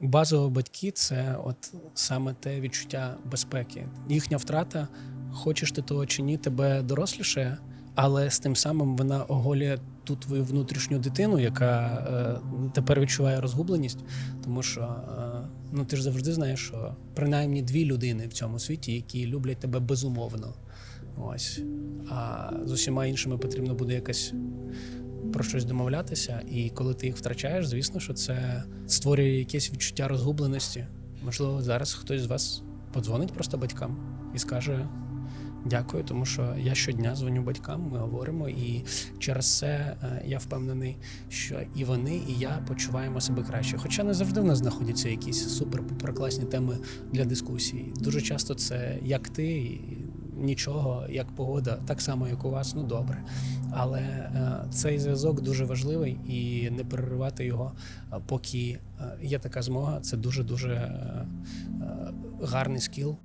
Базово батьки це от саме те відчуття безпеки. Їхня втрата, хочеш ти того чи ні, тебе доросліше, але з тим самим вона оголює ту твою внутрішню дитину, яка е, тепер відчуває розгубленість, тому що е, ну ти ж завжди знаєш, що принаймні дві людини в цьому світі, які люблять тебе безумовно. Ось. А з усіма іншими потрібно буде якась про щось домовлятися, і коли ти їх втрачаєш, звісно, що це створює якесь відчуття розгубленості. Можливо, зараз хтось з вас подзвонить просто батькам і скаже дякую, тому що я щодня дзвоню батькам, ми говоримо, і через це е, я впевнений, що і вони, і я почуваємо себе краще. Хоча не завжди в нас знаходяться якісь супер класні теми для дискусії. Дуже часто це як ти. Нічого, як погода, так само, як у вас, ну добре. Але е, цей зв'язок дуже важливий і не переривати його, е, поки е, є така змога. Це дуже дуже гарний скіл.